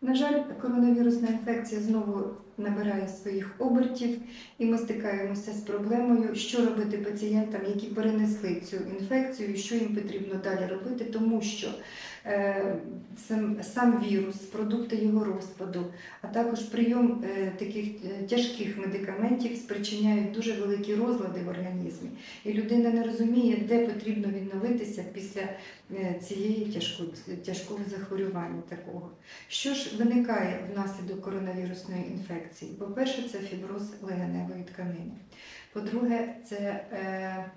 На жаль, коронавірусна інфекція знову набирає своїх обертів, і ми стикаємося з проблемою, що робити пацієнтам, які перенесли цю інфекцію, що їм потрібно далі робити, тому що е, сам, сам вірус, продукти його розпаду, а також прийом е, таких е, тяжких медикаментів спричиняють дуже великі розлади в організмі, і людина не розуміє, де потрібно відновитися після е, цієї тяжкої, тяжкого захворювання такого. Що ж виникає внаслідок коронавірусної інфекції? По-перше, це фіброз легеневої тканини. По-друге, це е,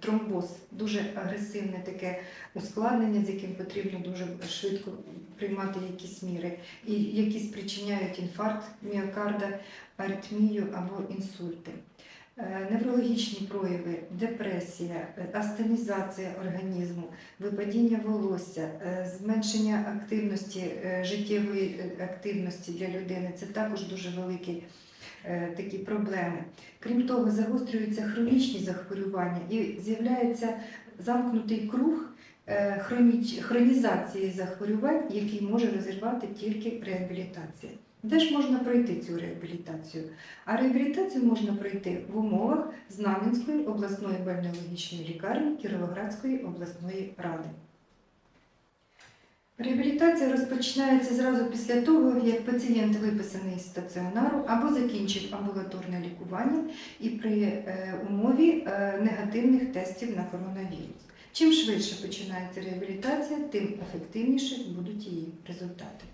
тромбоз, дуже агресивне таке ускладнення, з яким потрібно дуже швидко приймати якісь міри, і які спричиняють інфаркт міокарда, аритмію або інсульти. Е, Неврологічні прояви, депресія, е, астенізація організму, випадіння волосся, е, зменшення активності, життєвої активності для людини це також дуже великі такі проблеми. Крім того, загострюються хронічні захворювання і з'являється замкнутий круг хронізації захворювань, який може розірвати тільки реабілітація. Де ж можна пройти цю реабілітацію? А реабілітацію можна пройти в умовах Знам'янської обласної больнологічної лікарні Кіровоградської обласної ради. Реабілітація розпочинається зразу після того, як пацієнт виписаний з стаціонару або закінчив амбулаторне лікування і при е, умові е, негативних тестів на коронавірус. Чим швидше починається реабілітація, тим ефективніше будуть її результати.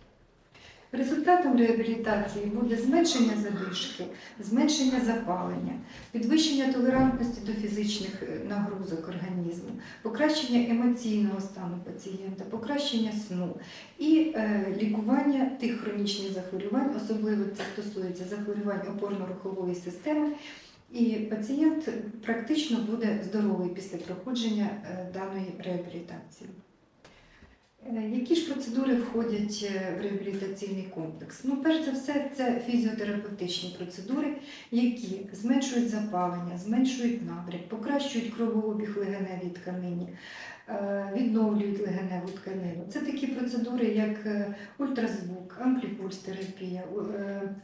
Результатом реабілітації буде зменшення задишки, зменшення запалення, підвищення толерантності до фізичних е, нагрузок організму, покращення емоційного стану пацієнта, покращення сну і е, лікування тих хронічних захворювань, особливо це стосується захворювань опорно-рухової системи. І пацієнт практично буде здоровий після проходження е, даної реабілітації. Е, Які ж процедури входять е, в реабілітаційний комплекс? Ну, перш за все, це фізіотерапевтичні процедури, які зменшують запалення, зменшують набряк, покращують кровообіг легеневій тканині, е, відновлюють легеневу тканину. Це такі процедури, як ультразвук, ампліпульс-терапія,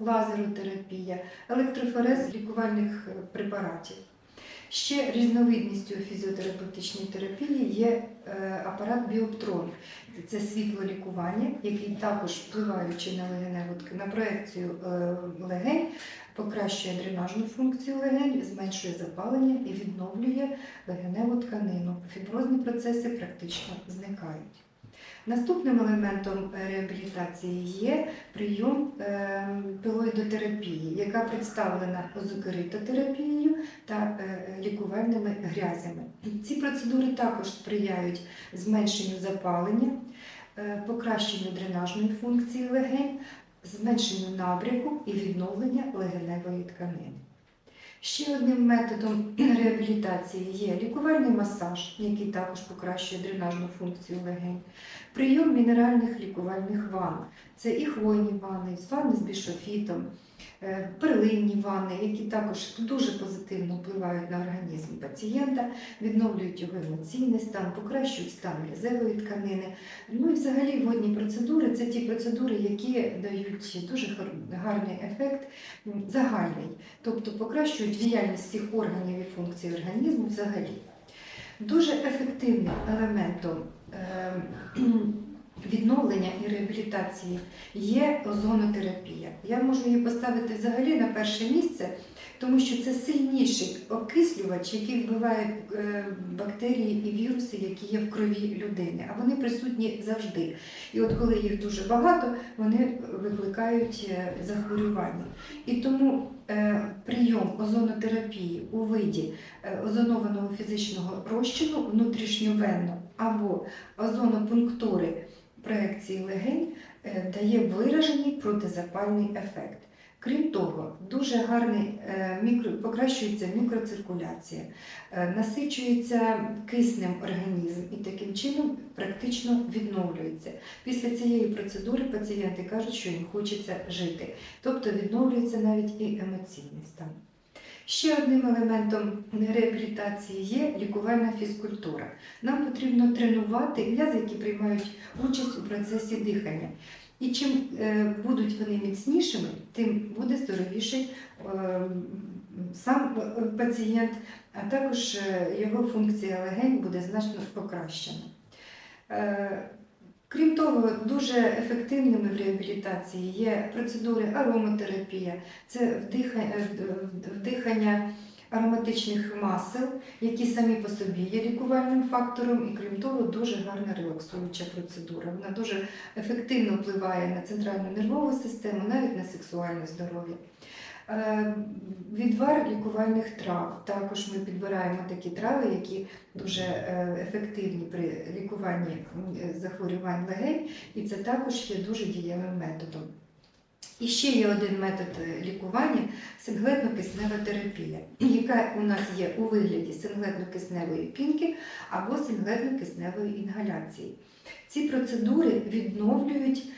лазеротерапія, електрофорез лікувальних препаратів. Ще різновидністю фізіотерапевтичної терапії є е, апарат Біоптрон. Це світлолікування, який також впливаючи на легеневу тк- на проекцію е, легень, покращує дренажну функцію легень, зменшує запалення і відновлює легеневу тканину. Фіброзні процеси практично зникають. Наступним елементом е, реабілітації є прийом е, пілоїдотерапії, яка представлена озокеритотерапією та е, лікувальними грязями. Ці процедури також сприяють зменшенню запалення, покращенню дренажної функції легень, зменшенню набряку і відновлення легеневої тканини. Ще одним методом реабілітації є лікувальний масаж, який також покращує дренажну функцію легень, прийом мінеральних лікувальних ванн. Це і хвойні ванни, ванни з бішофітом, перлинні ванни, які також дуже позитивно впливають на організм пацієнта, відновлюють його емоційний стан, покращують стан м'язевої тканини. Ну і взагалі водні процедури це ті процедури, які дають дуже гарний ефект загальний, тобто покращують діяльність всіх органів і функцій організму взагалі. Дуже ефективним елементом е, відновлення і реабілітації є озонотерапія. Я можу її поставити взагалі на перше місце, тому що це сильніший окислювач, який вбиває е, бактерії і віруси, які є в крові людини, а вони присутні завжди. І от коли їх дуже багато, вони викликають е, захворювання. І тому е, прийом озонотерапії у виді озонованого фізичного розчину внутрішньовенно або озонопунктури проекції легень е, дає виражений протизапальний ефект. Крім того, дуже гарний е, покращується мікроциркуляція, е, насичується киснем організм і таким чином практично відновлюється. Після цієї процедури пацієнти кажуть, що їм хочеться жити, тобто відновлюється навіть і емоційний стан. Ще одним елементом реабілітації є лікувальна фізкультура. Нам потрібно тренувати м'язи, які приймають участь у процесі дихання. І чим е, будуть вони міцнішими, тим буде здоровіший е, сам е, пацієнт, а також його функція легень буде значно покращена. Е, Крім того, дуже ефективними в реабілітації є процедури ароматерапія, це вдихання, вдихання ароматичних масел, які самі по собі є лікувальним фактором, і крім того, дуже гарна релаксуюча процедура. Вона дуже ефективно впливає на центральну нервову систему, навіть на сексуальне здоров'я. Е, Відвар лікувальних трав. Також ми підбираємо такі трави, які дуже е, ефективні при лікуванні е, захворювань легень, і це також є дуже дієвим методом. І ще є один метод лікування синглетно-киснева терапія, яка у нас є у вигляді синглетно-кисневої пінки або синглетно-кисневої інгаляції. Ці процедури відновлюють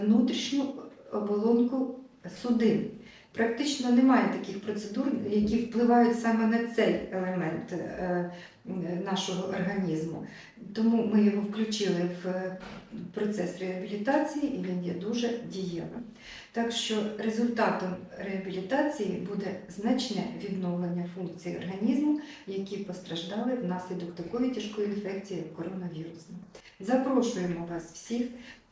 внутрішню оболонку судин. Практично немає таких процедур, які впливають саме на цей елемент е, нашого організму. Тому ми його включили в е, процес реабілітації і він є дуже дієвим. Так що результатом реабілітації буде значне відновлення функцій організму, які постраждали внаслідок такої тяжкої інфекції, як коронавірусна. Запрошуємо вас всіх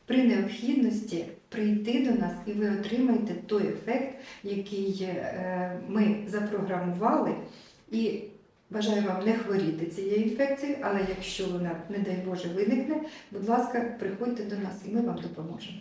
при необхідності прийти до нас і ви отримаєте той ефект, який е, ми запрограмували. І бажаю вам не хворіти цією інфекцією, але якщо вона, не дай Боже, виникне, будь ласка, приходьте до нас і ми вам допоможемо.